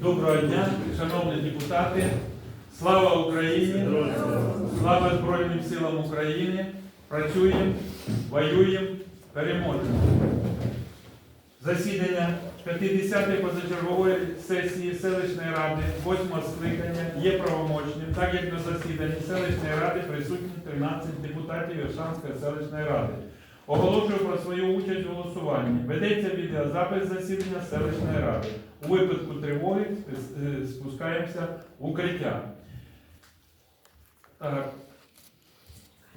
Доброго дня, шановні депутати. Слава Україні! Слава Збройним силам України! Працюємо, воюємо, переможемо. Засідання 50-ї позачергової сесії селищної ради 8 скликання є правомочним, так як на засіданні селищної ради присутні 13 депутатів Іршанської селищної ради. Оголошую про свою участь у голосуванні. Ведеться відеозапис засідання селищної ради. У випадку тривоги е, спускаємося в укриття.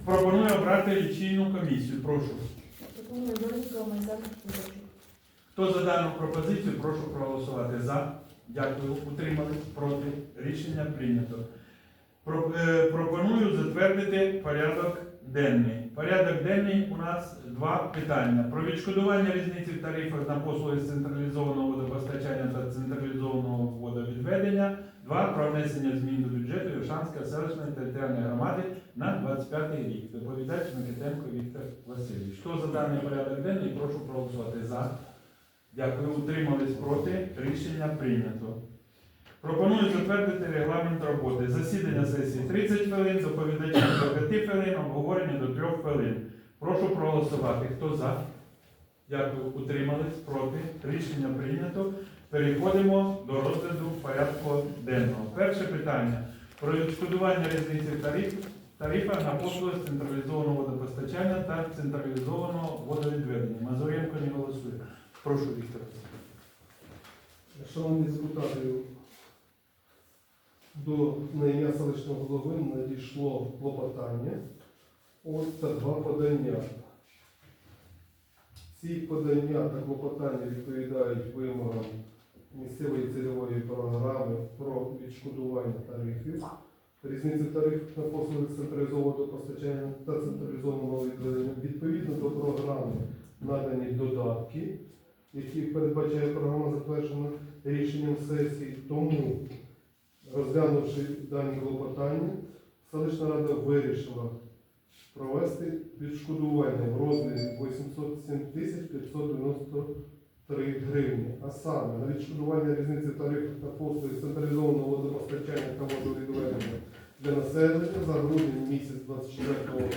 Пропоную обрати лічильну комісію. Прошу. Хто за дану пропозицію, прошу проголосувати за. Дякую. Утримались проти. Рішення прийнято. Е, Пропоную затвердити порядок денний. Порядок денний у нас два питання: про відшкодування різниці в тарифах на послуги з централізованого водопостачання та централізованого водовідведення. Два про внесення змін до бюджету Іршанської селищної територіальної громади на 25 рік. Доповідач Микитенко Віктор Васильович. Хто за даний порядок денний, прошу проголосувати за. Дякую. Утримались проти. Рішення прийнято. Пропоную затвердити регламент роботи. Засідання сесії 30 хвилин, доповідачі до 5 хвилин, обговорення до 3 хвилин. Прошу проголосувати. Хто за? Дякую. Утримались проти. Рішення прийнято. Переходимо до розгляду порядку денного. Перше питання про відшкодування різниці тариф, тарифа на послуги з централізованого водопостачання та централізованого водовідведення. Мазуренко не голосує. Прошу, Віктор. Шановні депутати, до на селищного голови надійшло клопотання от та два подання. Ці подання та клопотання відповідають вимогам місцевої цільової програми про відшкодування тарифів, різниці тарифів на послуги централізованого постачання та централізованого відведення. Відповідно до програми надані додатки, які передбачає програма затверджена рішенням сесії. Тому, розглянувши дані клопотання, селищна рада вирішила провести відшкодування в розмірі 807 тисяч 593 гривні. А саме на відшкодування різниці тарифів та послуги централізованого водопостачання та водовідведення для населення за грудень місяць 24 року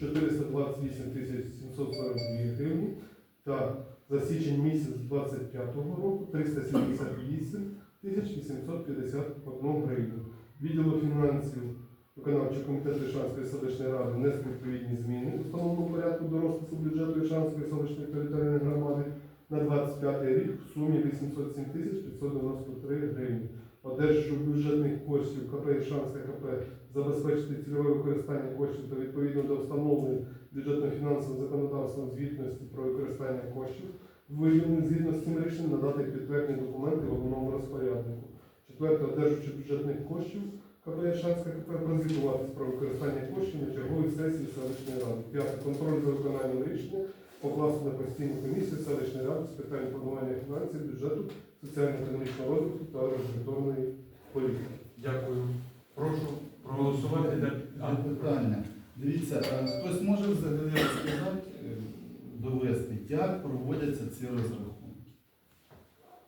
428 тисяч 742 гривні та за січень місяць 25 року 378 тисяч 851 гривень. Відділу фінансів виконавчого комітету Ішанської селищної ради внесли відповідні зміни у встановленому порядку до розпису бюджету Ішанської селищної територіальної громади на 25 рік в сумі 807 тисяч 593 гривні. Одержавши бюджетних коштів КП Ішанська КП забезпечити цільове використання коштів та відповідно до встановленої бюджетно-фінансовим законодавством звітності про використання коштів, виділених згідно з цим рішенням надати підтверджені документи головному розпоряднику. Четверте, одержуючи бюджетних коштів, КП Шанська КП прозвітуватись про використання коштів на черговій сесії селищної ради. П'яте, контроль за виконанням рішення покласти на постійну комісію селищної ради з питань планування фінансів, бюджету, соціально-економічного розвитку та регуляторної політики. Дякую. Прошу проголосувати. для- Питання. Дивіться, а хтось може взагалі розказати, довести, як проводяться ці розрахунки?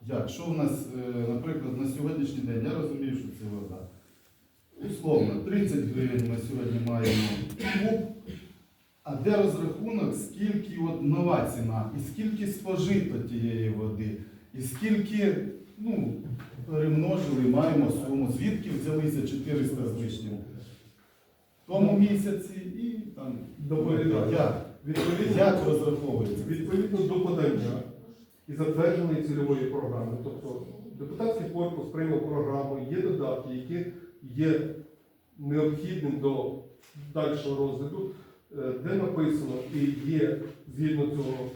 Як? Що в нас, е, наприклад, на сьогоднішній день, я розумію, що це вода. Условно, 30 гривень ми сьогодні маємо куб, а де розрахунок, скільки от нова ціна, і скільки спожито тієї води, і скільки ну, перемножили, маємо суму, звідки взялися 400 з лишнім в тому місяці і там Доповідаю. Відповідно, як розраховується. Відповідно до подання і затвердженої цільової програми, тобто депутатський корпус прийняв програму, є додатки, які є необхідним до дальшого розгляду, е, де написано і є згідно цього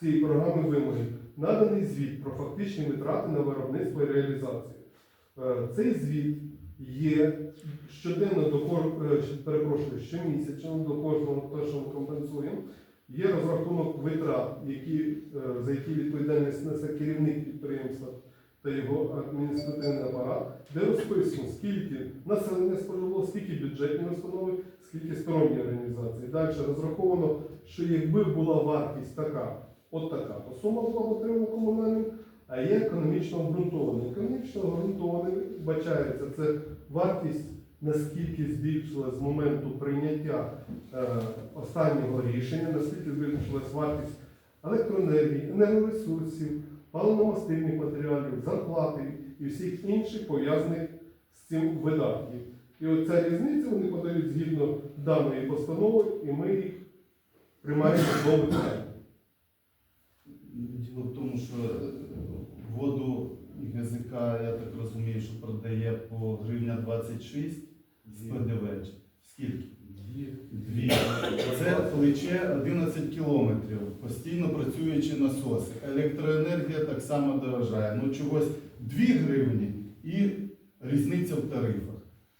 цієї програми вимоги, наданий звіт про фактичні витрати на виробництво і реалізацію. Е, Цей звіт є щоденно до е, перепрошую, щомісячно до кожного те, що ми компенсуємо. Є розрахунок витрат, які, е, за які відповідальність несе керівник підприємства та його адміністративний апарат, де розписано, скільки населення споживало, скільки бюджетні установи, скільки сторонні організації. Далі розраховано, що якби була вартість така, от така, то сума була отримана комунальним є економічно обґрунтований. Економічно обґрунтований вбачається це вартість, наскільки збільшилась з моменту прийняття е, останнього рішення, наскільки збільшилась вартість електроенергії, енергоресурсів, паливно-мастильних матеріалів, зарплати і всіх інших пов'язаних з цим видатків. І оця різниця вони подають згідно даної постанови, і ми їх приймаємо до виконання. Діло в тому, що воду ГЗК, я так розумію, що продає по гривня 26 з ПДВ. Скільки? Дві. Це плече 11 кілометрів, постійно працюючі насоси. Електроенергія так само дорожає. Ну чогось 2 гривні і різниця в тарифах.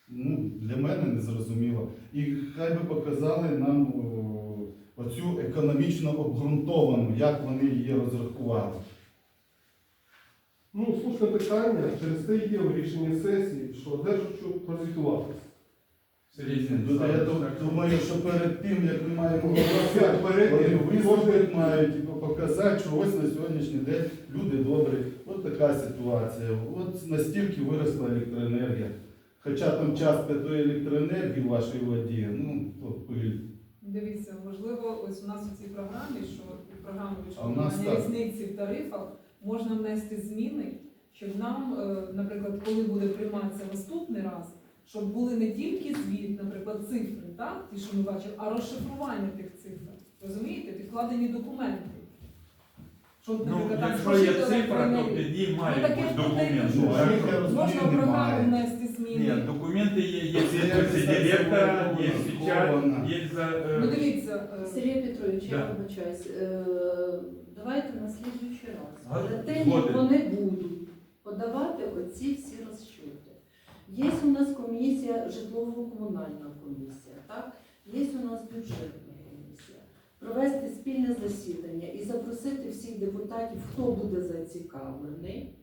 Ну, для мене не зрозуміло. І хай би показали нам оцю економічно обґрунтовану, як вони її розрахували. Ну, слушне питання, через те є в рішенні сесії, що держачу прозвітуватися. Ну, Я думаю, що перед тим, як ми маємо Ну, голосувати, перед вони мають показати, що ось на сьогоднішній день люди добрі, от така ситуація, от настільки виросла електроенергія. Хоча там частка тої електроенергії в вашій воді, ну, то пиль. Дивіться, можливо, ось у нас у цій програмі, що програма А у нас відшкодування різниці в тарифах можна внести зміни, щоб нам, е, наприклад, коли буде прийматися наступний раз, щоб були не тільки звіт, наприклад, цифри, так, ті, що ми бачимо, а розшифрування тих цифр. Розумієте? Підкладені документи. Щоб, Ну, наприклад, там якщо є цифра, то електроенергії. тоді має Ну, таке бути ж документ. Ну, а Можна в програму немає. внести зміни. Ні, документи є, є Це підписи директора, є печать, є за... е, Ну дивіться, е, Сергій Петрович, Да. я вибачаюсь. Е, Давайте на слідуючий раз. Га- Перед тим, згоден. як вони будуть подавати оці всі розчоти. Є у нас комісія, житлово-комунальна комісія, так? Є у нас бюджетна комісія. Провести спільне засідання і запросити всіх депутатів, хто буде зацікавлений,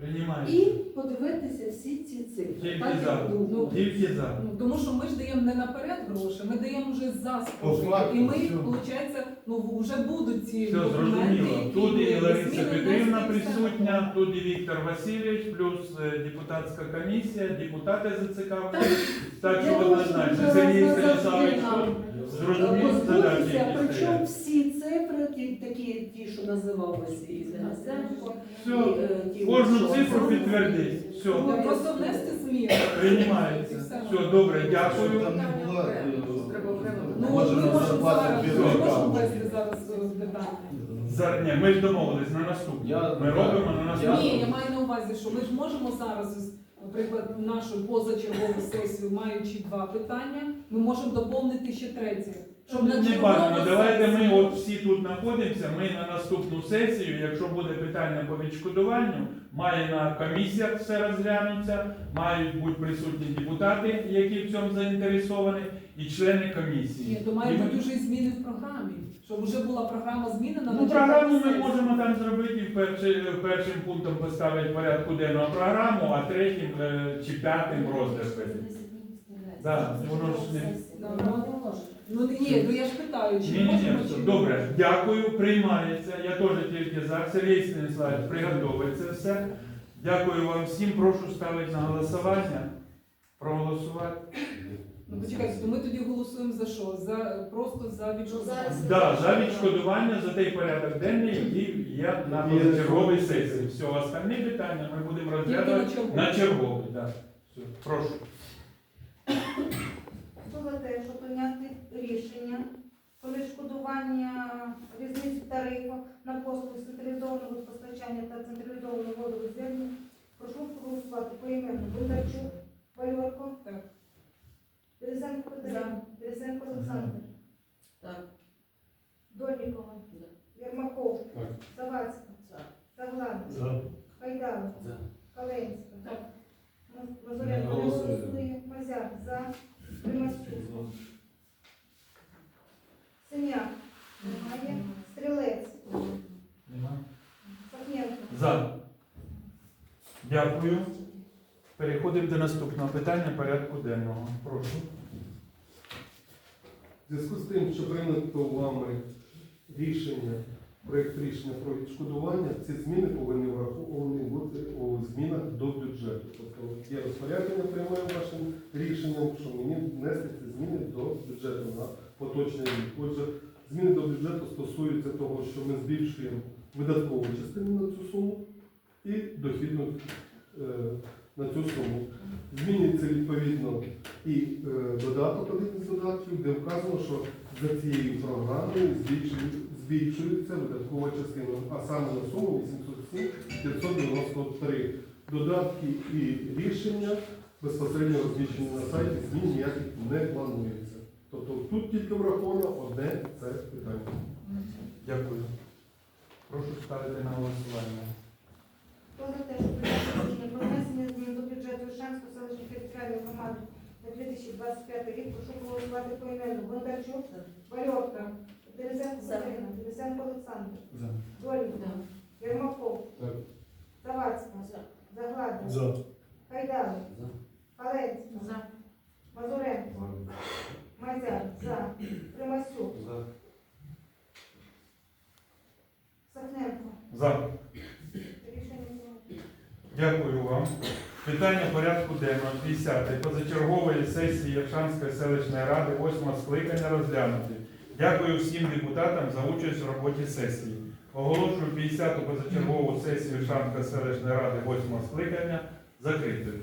Приймається. і подивитися всі ці цифри. Тільки Так, за. як. Тільки за. Ну, тому що ми ж даємо не наперед гроші, ми даємо вже за По спожити. І ми, все. виходить, ну вже будуть ці Все документи, зрозуміло. які Тут і ми Лариса зміни Петрівна внести, і все. присутня, тут і Віктор Васильович, плюс е, депутатська комісія, депутати зацікавлені. Так що Я думаю, однозначно, Сергій Станіславович які причому всі цифри, ті, такі ті, що називалися і Гнатенко, і Все, е, ті, кожну що цифру підтвердить. Все. Ну, Просто внести зміни. Приймається. Все. Все, добре, дякую. там не була, е, Ну, от ми може, можемо зараз, ми можемо зараз е, питання. За, ні, ми ж домовились на наступну. Я- Ми робимо на наступну. Ні, я маю на увазі, що ми ж можемо зараз, наприклад, нашу позачергову сесію, маючи два питання, ми можемо доповнити ще третє. Щоб Не бажано. Давайте ми от всі тут знаходимося. Ми на наступну сесію, якщо буде питання по відшкодуванню, має на комісіях все розглянуться, мають бути присутні депутати, які в цьому заінтересовані, і члени комісії. Ні, то мають І бути вже і зміни в програмі, щоб вже була програма змінена Ну, програму ми можемо там зробити і першим пунктом поставити порядку денного програму, а третім е, чи п'ятим роздати. Да, воно ж не- Ну ні, ну я ж питаю, чи Ні, ні, ні, можемо все, чи ні? добре, дякую, приймається. Я теж тільки за. Сергій Станіславович приготовить це все. Дякую вам всім. Прошу ставити на голосування. Проголосувати. Ну почекайте, то ми тоді голосуємо за що? За просто за відшкодування? зараз- Да, за відшкодування за той порядок денний, який є на Є. позачерговій сесії. Все, остальні питання ми будемо Тільки розглядати на чергову. на черговій. Да. Все, прошу. За те, щоб прийняти рішення про відшкодування різниць в тарифах на послуги централізованого водопостачання та централізованого водовідведення, прошу проголосувати поіменно. Бондарчук, Вальорко, Так. Березенко Катерина, Березенко Олександр, Так. Дольнікова, Єрмаков, Завадська, Завлада, Хайдан, За. Каленська, Так. Мазуренко не голосую. голосує, Мазяк, за, Примасюк, Синяк, немає, Стрілець, Сахненко. За. Дякую. Переходимо до наступного питання порядку денного. Прошу. В зв'язку з тим, що прийнято вами рішення проєкт рішення про відшкодування, ці зміни повинні враховані бути у змінах до бюджету. Тобто є розпорядження приймаємо вашим рішенням, що мені внести ці зміни до бюджету на поточний рік. Отже, зміни до бюджету стосуються того, що ми збільшуємо видаткову частину на цю суму і дохідну е, на цю суму. Змінюється відповідно і е, додаток один з додатків, де вказано, що за цією програмою збільшує- збільшується видаткова частина, а саме на суму 807 593. Додатки і рішення безпосередньо розміщені на сайті, змін ніяких не планується. Тобто тут тільки враховано одне це питання. Дякую. Прошу ставити на голосування. Хто за те, що прийняти рішення про внесення змін до бюджету Шанської селищної територіальної громади на 2025 рік, прошу голосувати поіменно. Бондарчук, Вальовка, Денисенко За. Катерина, Денисенко Олександр, За. Зорін, Єрмаков, Так. Завадська, Заглада, За. Хайдар, За. Палецька, За. Мазуренко, Мазяр, За, Примасюк, Сахненко. За. Дякую вам. Питання порядку денного 50 позачергової сесії Якшанської селищної ради 8 скликання розглянути. Дякую всім депутатам за участь у роботі сесії. Оголошую 50-ту позачергову сесію Якшанської селищної ради 8 скликання закритою.